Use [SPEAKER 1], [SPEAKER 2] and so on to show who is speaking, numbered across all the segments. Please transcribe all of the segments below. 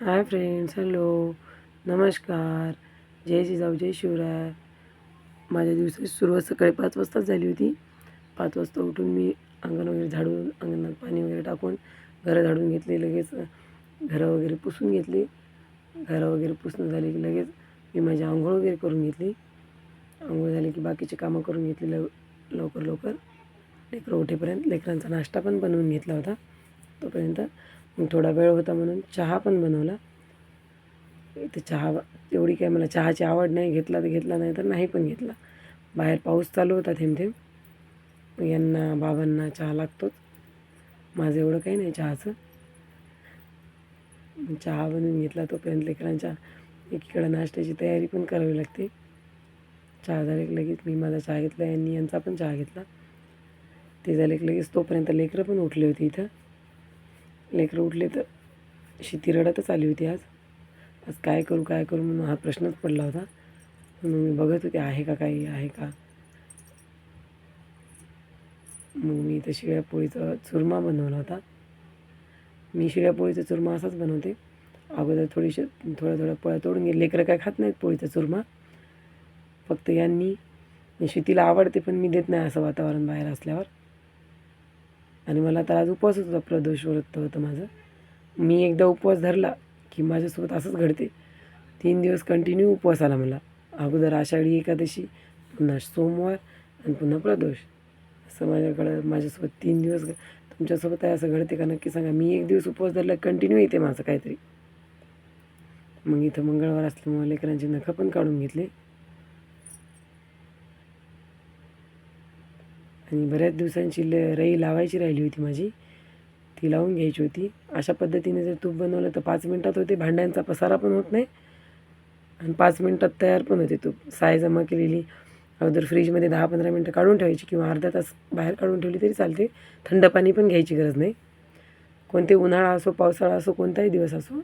[SPEAKER 1] Hi friends hello. नमस्कार. जय जिजाऊ जय शिवराय. माझ्या दिवसाची सुरुवात सकाळी पाच वाजताच झाली होती. पाच वाजता उठून मी अंगण वगैरे झाडून अंगणात पाणी वगैरे टाकून घरं झाडून घेतली लगेच घरं वगैरे पुसून घेतली. घरं वगैरे पुसणं झाली की लगेच मी माझी आंघोळ वगैरे करून घेतली. आंघोळ झाली की बाकीची कामं करून घेतली लव लवकर लवकर. लेकरं उठेपर्यंत लेकरांचा नाश्ता पण बनवून घेतला होता. तोपर्यंत थोडा वेळ होता म्हणून चहा पण बनवला. इथे चहा एवढी काय मला चहाची आवड नाही घेतला तर घेतला नाही तर नाही पण घेतला. बाहेर पाऊस चालू होता थेंब थेंब यांना बाबांना चहा लागतोच. माझं एवढं काही नाही चहाचं. चहा बनवून घेतला तोपर्यंत लेकरांच्या एकीकडं नाश्त्याची तयारी पण करावी लागते. चहा झाले की लगेच मी माझा चहा घेतला यांनी यांचा पण चहा घेतला. ते झाले की लगेच तोपर्यंत लेकरं पण उठली होती इथं. लेकरं उठले तर शिती रडतच आली होती आज. आज काय करू काय करू म्हणून हा प्रश्नच पडला होता. म्हणून मी बघत होते आहे का काही आहे का? मग मी इथं शिळ्यापोळीचा चुरमा बनवला होता. मी शिळ्यापोळीचा चुरमा असाच बनवते. अगोदर थोडीशी थोड्या थोड्या पोळ्या तोडून घे. लेकरं काय खात नाहीत पोळीचा चुरमा. फक्त यांनी शेतीला आवडते पण मी देत नाही असं वातावरण बाहेर असल्यावर. आणि मला तर आज उपवास होता प्रदोष व्रत होतं माझं. मी एकदा उपवास धरला की माझ्यासोबत असंच घडते. तीन दिवस कंटिन्यू उपवास आला मला. अगोदर आषाढी एकादशी पुन्हा सोमवार आणि पुन्हा प्रदोष. असं माझ्याकडं माझ्यासोबत तीन दिवस घ- तुमच्यासोबत आहे असं घडते का नक्की सांगा. मी एक दिवस उपवास धरला कंटिन्यू येते माझं काहीतरी. मग इथं मंगळवार असल्यामुळे लेकरांची नखं पण काढून घेतली. आणि बऱ्याच दिवसांची ल रई लावायची राहिली होती माझी. ती लावून घ्यायची होती. अशा पद्धतीने जर तूप बनवलं तर पाच मिनटात होते. भांड्यांचा पसारा पण होत नाही. आणि पाच मिनटात तयार पण होते तूप. साय जमा केलेली. अगोदर फ्रीजमध्ये दहा पंधरा मिनटं काढून ठेवायची किंवा अर्धा तास बाहेर काढून ठेवली तरी चालते. थंड पाणी पण घ्यायची गरज नाही. कोणते उन्हाळा असो पावसाळा असो कोणताही दिवस असो.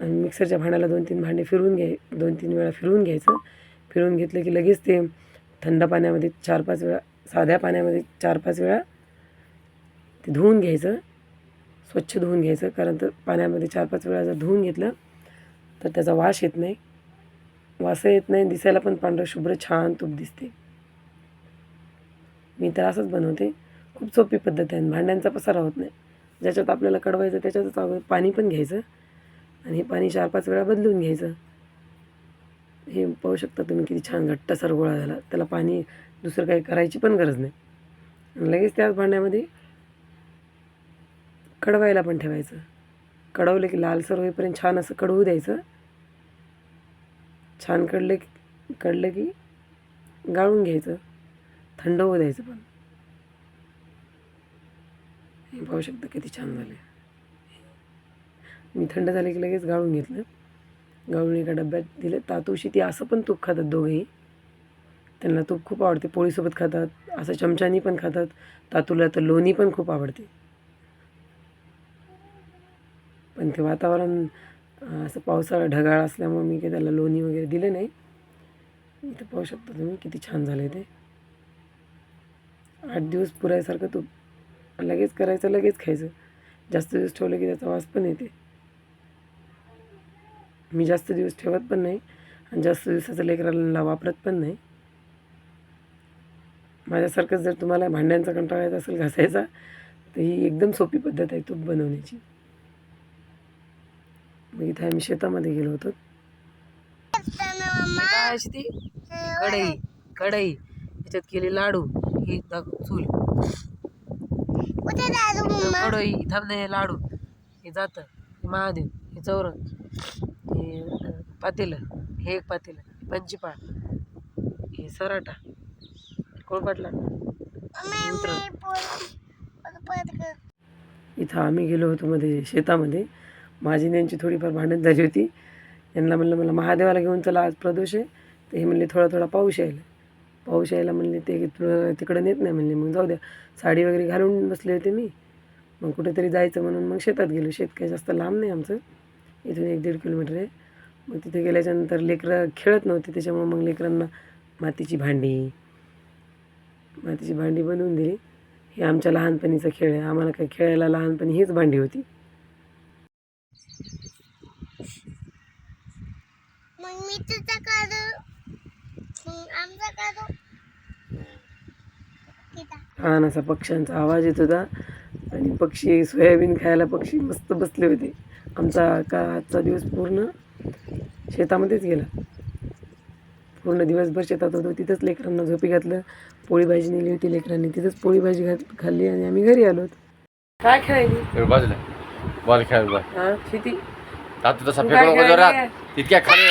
[SPEAKER 1] आणि मिक्सरच्या भांड्याला दोन तीन भांडे फिरवून घ्याय दोन तीन वेळा फिरवून घ्यायचं. फिरवून घेतलं की लगेच ते थंड पाण्यामध्ये चार पाच वेळा साध्या पाण्यामध्ये चार पाच वेळा ते धुवून घ्यायचं स्वच्छ धुवून घ्यायचं. कारण तर पाण्यामध्ये चार पाच वेळा जर धुवून घेतलं तर त्याचा वास येत नाही. वास येत नाही दिसायला पण पांढरं शुभ्र छान तूप दिसते. मी तर असंच बनवते. खूप सोपी पद्धत आहे आणि भांड्यांचा पसारा होत नाही. ज्याच्यात आपल्याला कडवायचं त्याच्यातच पाणी पण घ्यायचं आणि हे पाणी चार पाच वेळा बदलून घ्यायचं. हे पाहू शकता तुम्ही किती छान घट्टसर गोळा झाला. त्याला पाणी दुसरं काही करायची पण गरज नाही. लगेच त्याच भांड्यामध्ये कडवायला पण ठेवायचं. कडवलं की लालसर होईपर्यंत छान असं कडवू द्यायचं. छान कडलं की कडलं की गाळून घ्यायचं. थंड होऊ द्यायचं पण. हे पाहू शकता किती छान झाले मी थंड झाले की लगेच गाळून घेतलं. गवळणी एका डब्यात दिलं. तातूशी ती असं पण तूप खातात दोघेही. त्यांना तूप खूप आवडते. पोळीसोबत खातात. असं चमच्यानी पण खातात. तातूला तर लोणी पण खूप आवडते. पण ते वातावरण असं पावसाळा ढगाळ असल्यामुळे मी काही त्याला लोणी वगैरे दिलं नाही. इथं पाहू शकता तुम्ही किती छान झालं ते. आठ दिवस पुरायसारखं तूप. लगेच करायचं लगेच खायचं. जास्त दिवस ठेवलं की त्याचा वास पण येते. मी जास्त दिवस ठेवत पण नाही आणि जास्त दिवसाचं लेकराला वापरत पण नाही. माझ्यासारखंच जर तुम्हाला भांड्यांचा कंटाळा येत असेल घासायचा तर ही एकदम सोपी पद्धत आहे तूप बनवण्याची. मग इथे आम्ही शेतामध्ये गेलो होतो. काय असते ती? कढई कढई. त्याच्यात केले लाडू ही चूल. कढई थांबणे लाडू. हे जातं हे महादेव हे चौरंग. हे पातेलं हे एक पातेलं पंचीपाळ हे सराटा कोळपाटला. इथं आम्ही गेलो होतो मध्ये शेतामध्ये. माझी आणि यांची थोडीफार भांडण झाली होती. यांना म्हणलं मला महादेवाला घेऊन चला आज प्रदोष आहे. तर हे म्हणले थोडा थोडा पाऊस यायला. पाऊस यायला म्हणले ते तिकडं नेत नाही. म्हणले मग जाऊ द्या. साडी वगैरे घालून बसले होते मी. मग कुठेतरी जायचं म्हणून मग शेतात गेलो. शेत काही जास्त लांब नाही आमचं. इथून एक दीड किलोमीटर आहे. मग तिथे गेल्याच्यानंतर लेकरं खेळत नव्हते त्याच्यामुळं मग लेकरांना मातीची भांडी मातीची भांडी बनवून दिली. हे आमच्या लहानपणीचा खेळ आहे. आम्हाला काय खेळायला लहानपणी हीच भांडी होती.
[SPEAKER 2] मग
[SPEAKER 1] छान असा पक्ष्यांचा आवाज येत होता. आणि पक्षी सोयाबीन खायला पक्षी मस्त बसले होते. आमचा का आजचा दिवस पूर्ण शेतामध्येच गेला. पूर्ण दिवसभर शेतात होतो. तिथंच लेकरांना झोपी घातलं. पोळी भाजी नेली होती लेकरांनी. तिथंच पोळी भाजी घात खाल्ली आणि आम्ही घरी आलो काय
[SPEAKER 3] बाजूला. बॉल खेळ बॉल
[SPEAKER 1] हा शेती.
[SPEAKER 3] तसा? तितक्या खाली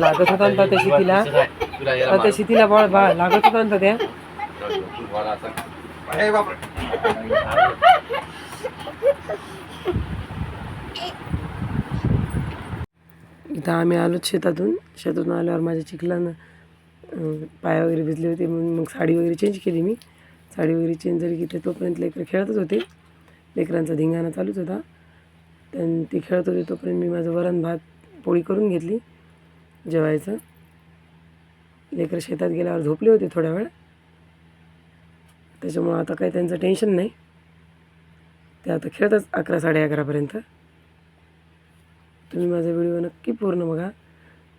[SPEAKER 1] लागत होता ना त्या शेतीला. त्या. शेतीला बळ बा लागत होता ना त्या
[SPEAKER 3] तू
[SPEAKER 1] आम्ही आलोच शेतातून शेतातून आल्यावर माझ्या चिखलानं पाय वगैरे भिजले होते म्हणून मग साडी वगैरे चेंज केली मी. साडी वगैरे चेंज झाली की ते तोपर्यंत लेकरं खेळतच होते. लेकरांचा धिंगाणा चालूच होता. त्यां ते खेळत होते तोपर्यंत मी माझं वरण भात पोळी करून घेतली जेवायचं. लेकरं शेतात गेल्यावर झोपले होते थोड्या वेळ. त्याच्यामुळं आता काही त्यांचं टेन्शन नाही. ते आता खेळतच अकरा साडे अकरापर्यंत. तुम्ही माझा व्हिडिओ नक्की पूर्ण बघा.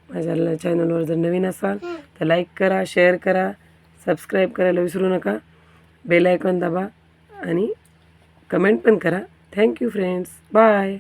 [SPEAKER 1] माझ्या चॅनलवर जर नवीन असाल तर लाईक करा शेअर करा सबस्क्राईब करायला विसरू नका. बेल आयकॉन दाबा आणि कमेंट पण करा. Thank you friends bye